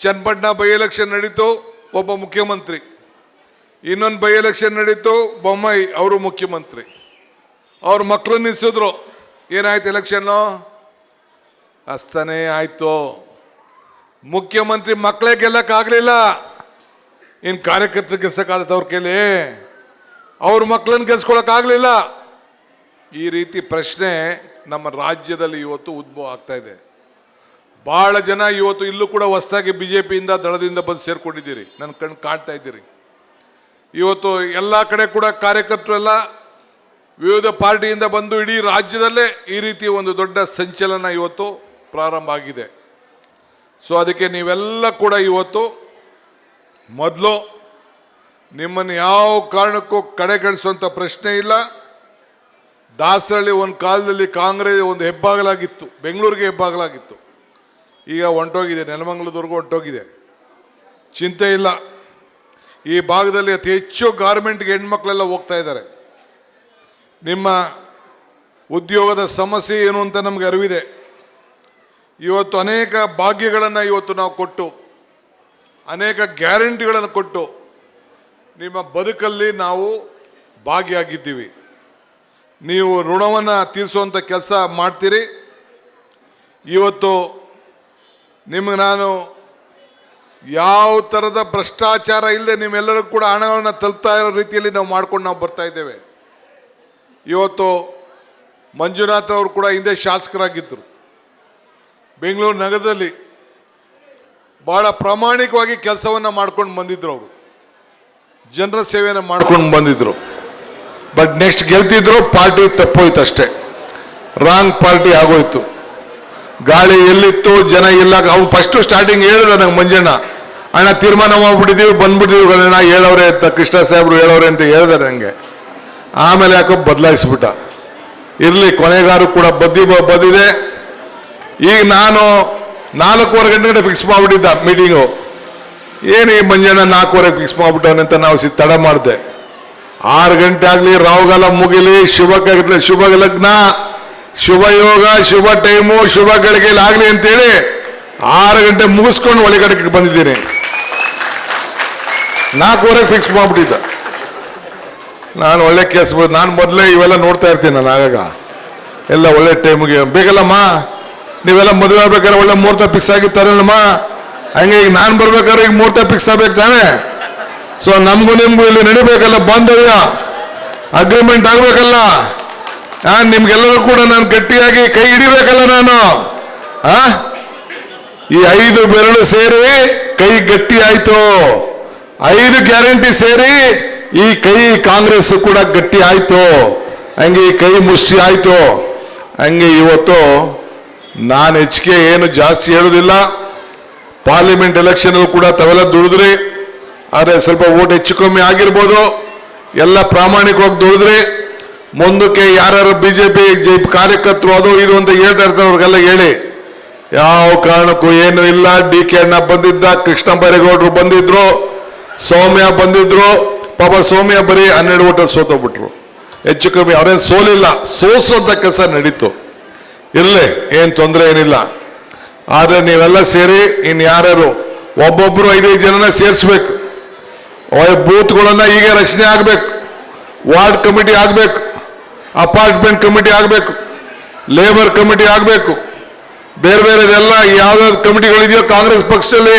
Channapatna by election ನಡೀತು, ಒಬ್ಬ ಮುಖ್ಯಮಂತ್ರಿ. ಇನ್ನೊಂದು ಬೈ ಎಲೆಕ್ಷನ್ ನಡೀತು, ಬೊಮ್ಮಾಯಿ ಅವರು ಮುಖ್ಯಮಂತ್ರಿ. ಅವ್ರ ಮಕ್ಕಳು ನಿಲ್ಲಿಸಿದ್ರು ಏನಾಯ್ತು ಎಲೆಕ್ಷನ್ನು ಅಸ್ತನೇ ಆಯ್ತು. ಮುಖ್ಯಮಂತ್ರಿ ಮಕ್ಕಳೇ ಗೆಲ್ಲಕ್ಕಾಗಲಿಲ್ಲ. ಇನ್ನು ಕಾರ್ಯಕರ್ತರು ಗೆಲ್ಸಕ್ಕಾಗತ್ತೆ ಅವ್ರ ಕೈಲಿ. ಅವ್ರ ಮಕ್ಕಳನ್ನ ಗೆಲ್ಸ್ಕೊಳಕ್ಕಾಗಲಿಲ್ಲ. ಈ ರೀತಿ ಪ್ರಶ್ನೆ ನಮ್ಮ ರಾಜ್ಯದಲ್ಲಿ ಇವತ್ತು ಉದ್ಭವ ಆಗ್ತಾ ಇದೆ. ಬಹಳ ಜನ ಇವತ್ತು ಇಲ್ಲೂ ಕೂಡ ಹೊಸದಾಗಿ ಬಿ ಜೆ ಪಿಯಿಂದ ದಳದಿಂದ ಬಂದು ಸೇರ್ಕೊಂಡಿದ್ದೀರಿ. ನನ್ನ ಕಣ್ಣು ಕಾಣ್ತಾ ಇದ್ದೀರಿ. ಇವತ್ತು ಎಲ್ಲ ಕಡೆ ಕೂಡ ಕಾರ್ಯಕರ್ತರು ಎಲ್ಲ ವಿವಿಧ ಪಾರ್ಟಿಯಿಂದ ಬಂದು ಇಡೀ ರಾಜ್ಯದಲ್ಲೇ ಈ ರೀತಿ ಒಂದು ದೊಡ್ಡ ಸಂಚಲನ ಇವತ್ತು ಪ್ರಾರಂಭ ಆಗಿದೆ. ಸೊ ಅದಕ್ಕೆ ನೀವೆಲ್ಲ ಕೂಡ ಇವತ್ತು ಮೊದಲು ನಿಮ್ಮನ್ನು ಯಾವ ಕಾರಣಕ್ಕೂ ಕಡೆಗಣಿಸುವಂಥ ಪ್ರಶ್ನೆ ಇಲ್ಲ. ದಾಸರಳ್ಳಿ ಒಂದು ಕಾಲದಲ್ಲಿ ಕಾಂಗ್ರೆಸ್ ಒಂದು ಹೆಬ್ಬಾಗಲಾಗಿತ್ತು. ಬೆಂಗಳೂರಿಗೆ ಹೆಬ್ಬಾಗಲಾಗಿತ್ತು. ಈಗ ಹೊಂಟೋಗಿದೆ ನೆಲಮಂಗಲದವರೆಗೂ ಹೊಂಟೋಗಿದೆ ಚಿಂತೆ ಇಲ್ಲ. ಈ ಭಾಗದಲ್ಲಿ ಅತಿ ಹೆಚ್ಚು ಗಾರ್ಮೆಂಟ್ಗೆ ಹೆಣ್ಮಕ್ಳೆಲ್ಲ ಹೋಗ್ತಾ ಇದ್ದಾರೆ. ನಿಮ್ಮ ಉದ್ಯೋಗದ ಸಮಸ್ಯೆ ಏನು ಅಂತ ನಮಗೆ ಅರಿವಿದೆ. ಇವತ್ತು ಅನೇಕ ಭಾಗ್ಯಗಳನ್ನು ಇವತ್ತು ನಾವು ಕೊಟ್ಟು, ಅನೇಕ ಗ್ಯಾರಂಟಿಗಳನ್ನು ಕೊಟ್ಟು, ನಿಮ್ಮ ಬದುಕಲ್ಲಿ ನಾವು ಭಾಗಿಯಾಗಿದ್ದೀವಿ. ನೀವು ಋಣವನ್ನು ತೀರಿಸುವಂಥ ಕೆಲಸ ಮಾಡ್ತೀರಿ. ಇವತ್ತು ನಿಮಗೆ ನಾನು ಯಾವ ಥರದ ಭ್ರಷ್ಟಾಚಾರ ಇಲ್ಲದೆ ನಿಮ್ಮೆಲ್ಲರೂ ಕೂಡ ಹಣವನ್ನು ತಲುಪ್ತಾ ಇರೋ ರೀತಿಯಲ್ಲಿ ನಾವು ಮಾಡ್ಕೊಂಡು ನಾವು ಬರ್ತಾ ಇದ್ದೇವೆ. ಇವತ್ತು ಮಂಜುನಾಥ್ ಅವರು ಕೂಡ ಹಿಂದೆ ಶಾಸಕರಾಗಿದ್ದರು. ಬೆಂಗಳೂರು ನಗರದಲ್ಲಿ ಭಾಳ ಪ್ರಾಮಾಣಿಕವಾಗಿ ಕೆಲಸವನ್ನು ಮಾಡ್ಕೊಂಡು ಬಂದಿದ್ರು ಅವರು. ಜನರ ಸೇವೆಯನ್ನು ಮಾಡ್ಕೊಂಡು ಬಂದಿದ್ರು. ಬಟ್ ನೆಕ್ಸ್ಟ್ ಗೆಲ್ತಿದ್ರು, ಪಾರ್ಟಿ ತಪ್ಪೋಯ್ತು ಅಷ್ಟೇ. ರಾಂಗ್ ಪಾರ್ಟಿ ಆಗೋಯ್ತು. ಗಾಳಿ ಎಲ್ಲಿತ್ತು, ಜನ ಇಲ್ಲ ಅವ್ನು ಫಸ್ಟ್ ಸ್ಟಾರ್ಟಿಂಗ್ ಹೇಳಿದ ನಂಗೆ ಮಂಜಣ್ಣ. ಅಣ್ಣ, ತೀರ್ಮಾನ ಮಾಡ್ಬಿಟ್ಟಿದ್ದೀವಿ ಬಂದ್ಬಿಟ್ಟಿದ್ದೀವಿ ಅಣ್ಣ ಹೇಳವ್ರೆ ಅಂತ, ಕೃಷ್ಣ ಸಾಹೇಬ್ರು ಹೇಳವ್ರೆ ಅಂತ ಹೇಳ್ದೆ ನನಗೆ ಆಮೇಲೆ ಯಾಕೋ ಬದಲಾಯಿಸ್ಬಿಟ್ಟ. ಇರಲಿ, ಕೊನೆಗಾರು ಕೂಡ ಬದ್ದಿ ಬದ್ದಿದೆ. ಈಗ ನಾನು ನಾಲ್ಕೂವರೆ ಗಂಟೆ ಫಿಕ್ಸ್ ಮಾಡಿಬಿಟ್ಟಿದ್ದ ಮೀಟಿಂಗು ಏನು ಈ ಮಂಜಣ್ಣ ನಾಲ್ಕೂವರೆಗೆ ಫಿಕ್ಸ್ ಮಾಡ್ಬಿಟ್ಟವನೆ ಅಂತ ನಾವು ಸಿ ತಡ ಮಾಡಿದೆ. ಆರು ಗಂಟೆ ಆಗಲಿ, ರಾಹುಗಾಲ ಮುಗಿಲಿ, ಶುಭ ಶುಭ ಲಗ್ನ. ಶುಭ ಯೋಗ ಶುಭ ಟೈಮು, ಶುಭ ಆಗಲಿ ಅಂತೇಳಿ ಆರು ಗಂಟೆ ಮುಗಿಸ್ಕೊಂಡು ಒಳಗಡೆ ಬಂದಿದ್ದೀನಿ. ನಾಲ್ಕೂವರೆಗೆ ಫಿಕ್ಸ್ ಮಾಡ್ಬಿಟ್ಟಿದ್ದ. ನಾನು ಒಳ್ಳೆ ಕೆಲಸ ನಾನು ಮೊದಲೇ ಇವೆಲ್ಲ ನೋಡ್ತಾ ಇರ್ತೀನಿ ನಾನು ಆಗಾಗ. ಎಲ್ಲ ಒಳ್ಳೆ ಟೈಮಿಗೆ ಬೇಕಲ್ಲಮ್ಮ? ನೀವೆಲ್ಲ ಮದುವೆ ಆಗ್ಬೇಕಾದ್ರೆ ಒಳ್ಳೆ ಮೂರ್ತ ಫಿಕ್ಸ್ ಆಗಿರ್ತಾರಲ್ಲಮ್ಮ ಹಂಗೆ ಈಗ ನಾನು ಬರ್ಬೇಕಾದ್ರೆ ಈಗ ಮೂರ್ತ ಫಿಕ್ಸ್ ಆಗ್ಬೇಕು ತಾನೆ? ಸೊ ನಮಗೂ ನಿಮಗೂ ಇಲ್ಲಿ ನಡಿಬೇಕಲ್ಲ ಬಾಂಧವ್ಯ. ಅಗ್ರಿಮೆಂಟ್ ಆಗ್ಬೇಕಲ್ಲ? ಆ ನಿಮ್ಗೆಲ್ಲರೂ ಕೂಡ ನಾನು ಗಟ್ಟಿಯಾಗಿ ಕೈ ಹಿಡಿಬೇಕಲ್ಲ ನಾನು. ಆ? ಈ ಐದು ಬೆರಳು ಸೇರಿ ಕೈ ಗಟ್ಟಿ ಆಯ್ತು. ಐದು ಗ್ಯಾರಂಟಿ ಸೇರಿ ಈ ಕೈ ಕಾಂಗ್ರೆಸ್ ಕೂಡ ಗಟ್ಟಿ ಆಯ್ತು. ಹಂಗೆ ಈ ಕೈ ಮುಷ್ಟಿ ಆಯ್ತು. ಹಂಗೆ ಇವತ್ತು ನಾನು ಹೆಚ್ಚಿಗೆ ಏನು ಜಾಸ್ತಿ ಹೇಳುದಿಲ್ಲ. ಪಾರ್ಲಿಮೆಂಟ್ ಎಲೆಕ್ಷನ್ ಕೂಡ ತಾವೆಲ್ಲ ದುಡಿದ್ರಿ. ಆದರೆ ಸ್ವಲ್ಪ ಓಟ್ ಹೆಚ್ಚು ಕಮ್ಮಿ ಆಗಿರ್ಬೋದು. ಎಲ್ಲ ಪ್ರಾಮಾಣಿಕವಾಗಿ ದುಡಿದ್ರಿ. ಮುಂದಕ್ಕೆ ಯಾರ್ಯಾರು ಬಿಜೆಪಿ ಕಾರ್ಯಕರ್ತರು ಅದು ಇದು ಅಂತ ಹೇಳ್ತಾ ಇರ್ತಾರೆ, ಅವ್ರಿಗೆಲ್ಲ ಹೇಳಿ. ಯಾವ ಕಾರಣಕ್ಕೂ ಏನು ಇಲ್ಲ. ಡಿ ಕೆ ಅಣ್ಣ ಬಂದಿದ್ದ, ಕೃಷ್ಣ ಬೈರೇಗೌಡರು ಬಂದಿದ್ರು, ಸೌಮ್ಯ ಬಂದಿದ್ರು, ಪಾಪ ಸೌಮ್ಯ ಬರೀ ಹನ್ನೆರಡು ಓಟ ಸೋತೋಗ್ಬಿಟ್ರು. ಹೆಚ್ಚು ಕಮ್ಮಿ ಅವ್ರೇನು ಸೋಲಿಲ್ಲ ಸೋಸೋದ ಕೆಲಸ ನಡೀತು. ಇರಲಿ, ಏನು ತೊಂದರೆ ಏನಿಲ್ಲ. ಆದರೆ ನೀವೆಲ್ಲ ಸೇರಿ ಇನ್ನು ಯಾರ್ಯಾರು ಒಬ್ಬೊಬ್ಬರು ಐದೈದು ಜನನ ಸೇರಿಸ್ಬೇಕು. ಬೂತ್ಗಳನ್ನ ಈಗ ರಚನೆ ಆಗಬೇಕು. ವಾರ್ಡ್ ಕಮಿಟಿ ಆಗಬೇಕು. ಅಪಾರ್ಟ್ಮೆಂಟ್ ಕಮಿಟಿ ಆಗಬೇಕು. ಲೇಬರ್ ಕಮಿಟಿ ಆಗಬೇಕು. ಬೇರೆ ಬೇರೆದೆಲ್ಲ ಯಾವ್ದಾವ್ದು ಕಮಿಟಿಗಳಿದೆಯೋ ಕಾಂಗ್ರೆಸ್ ಪಕ್ಷದಲ್ಲಿ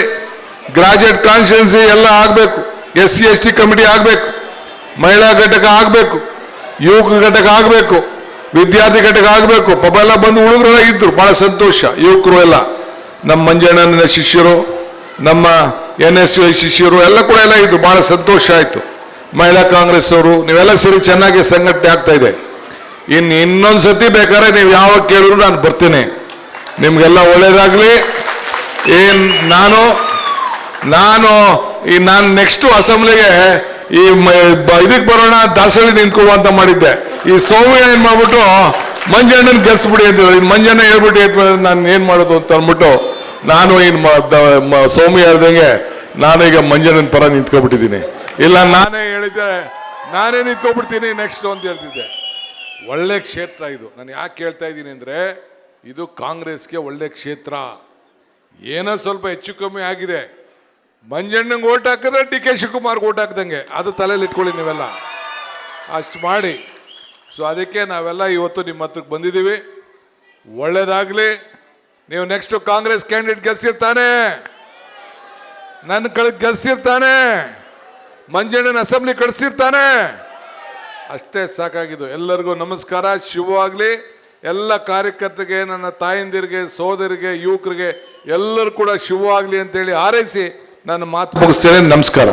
ಗ್ರಾಜುಯೇಟ್ ಕಾನ್ಸ್ಟಿಟ್ಯೂನ್ಸಿ ಎಲ್ಲ ಆಗಬೇಕು. S C S T committee ಆಗಬೇಕು. ಮಹಿಳಾ ಘಟಕ ಆಗಬೇಕು. ಯುವಕ ಘಟಕ ಆಗಬೇಕು. ವಿದ್ಯಾರ್ಥಿ ಘಟಕ ಆಗಬೇಕು. ಪಾಪ ಎಲ್ಲ ಬಂದು ಹುಡುಗರೆಲ್ಲ ಇದ್ರು. ಬಹಳ ಸಂತೋಷ. ಯುವಕರು ಎಲ್ಲ. ನಮ್ಮ ಮಂಜಣ್ಣನ ಶಿಷ್ಯರು, ನಮ್ಮ ಎನ್ ಎಸ್ ಯು ಶಿಷ್ಯರು ಎಲ್ಲ ಕೂಡ ಎಲ್ಲ ಇದ್ರು. ಬಹಳ ಸಂತೋಷ ಆಯಿತು. ಮಹಿಳಾ ಕಾಂಗ್ರೆಸ್ ಅವರು ನೀವೆಲ್ಲ ಸೇರಿ ಚೆನ್ನಾಗಿ ಸಂಘಟನೆ ಆಗ್ತಾ ಇದೆ. ಇನ್ನು ಇನ್ನೊಂದು ಸತಿ ಬೇಕಾದ್ರೆ ನೀವು ಯಾವಾಗ ಕೇಳಿದ್ರು ನಾನು ಬರ್ತೀನಿ. ನಿಮಗೆಲ್ಲ ಒಳ್ಳೇದಾಗ್ಲಿ. ಏನ್ ನಾನು ನಾನು ಈ ನಾನು ನೆಕ್ಸ್ಟ್ ಅಸೆಂಬ್ಲಿಗೆ ಈ ಇದಕ್ಕೆ ಬರೋಣ ದಾಸಳಿ ನಿಂತ್ಕೊಳ್ಳುವ ಅಂತ ಮಾಡಿದ್ದೆ. ಈ ಸೌಮ್ಯ ಏನ್ ಮಾಡ್ಬಿಟ್ಟು ಮಂಜಣ್ಣನ ಗೆಲ್ಸ್ಬಿಡಿ ಅಂತ ಹೇಳಿದ್ರು. ಮಂಜಣ್ಣ ಹೇಳ್ಬಿಟ್ಟು ನಾನು ಏನ್ ಮಾಡೋದು ಅಂತ ಅಂದ್ಬಿಟ್ಟು ನಾನು ಏನ್ ಸೌಮ್ಯ ಹೇಳ್ದಂಗೆ ನಾನು ಈಗ ಮಂಜಣ್ಣನ ಪರ ನಿಂತ್ಕೊಬಿಟ್ಟಿದ್ದೀನಿ. ಇಲ್ಲ, ನಾನೇ ಹೇಳಿದ್ದೆ, ನಾನೇ ನಿಂತ್ಕೊಬಿಡ್ತೀನಿ ನೆಕ್ಸ್ಟ್ ಅಂತ ಹೇಳ್ತಿದ್ದೆ. ಒಳ್ಳೆ ಕ್ಷೇತ್ರ ಇದು. ನಾನು ಯಾಕೆ ಹೇಳ್ತಾ ಇದ್ದೀನಿ ಅಂದರೆ, ಇದು ಕಾಂಗ್ರೆಸ್ಗೆ ಒಳ್ಳೆ ಕ್ಷೇತ್ರ. ಏನೋ ಸ್ವಲ್ಪ ಹೆಚ್ಚು ಕಮ್ಮಿ ಆಗಿದೆ. ಮಂಜಣ್ಣಂಗೆ ಓಟ್ ಹಾಕಿದ್ರೆ ಡಿ ಕೆ ಶಿವಕುಮಾರ್ಗೆ ಓಟ್ ಹಾಕ್ದಂಗೆ. ಅದು ತಲೆಯಲ್ಲಿ ಇಟ್ಕೊಳ್ಳಿ ನೀವೆಲ್ಲ. ಅಷ್ಟು ಮಾಡಿ. ಸೊ ಅದಕ್ಕೆ ನಾವೆಲ್ಲ ಇವತ್ತು ನಿಮ್ಮ ಹತ್ರಕ್ಕೆ ಬಂದಿದ್ದೀವಿ. ಒಳ್ಳೇದಾಗಲಿ. ನೀವು ನೆಕ್ಸ್ಟ್ ಕಾಂಗ್ರೆಸ್ ಕ್ಯಾಂಡಿಡೇಟ್ ಗೆಲ್ಸಿರ್ತಾನೆ. ನನ್ನ ಕಡೆ ಗೆಲ್ಸಿರ್ತಾನೆ. ಮಂಜಣ್ಣನ ಅಸೆಂಬ್ಲಿ ಕಳಿಸಿರ್ತಾನೆ. ಅಷ್ಟೇ ಸಾಕಾಗಿದ್ದು. ಎಲ್ಲರಿಗೂ ನಮಸ್ಕಾರ. ಶುಭವಾಗಲಿ ಎಲ್ಲ ಕಾರ್ಯಕರ್ತರಿಗೆ, ನನ್ನ ತಾಯಂದಿರಿಗೆ, ಸೋದರಿಗೆ, ಯುವಕರಿಗೆ ಎಲ್ಲರೂ ಕೂಡ ಶುಭವಾಗಲಿ ಅಂತೇಳಿ ಹಾರೈಸಿ ನನ್ನ ಮಾತು ಮುಗಿಸ್ತೇನೆ. ನಮಸ್ಕಾರ.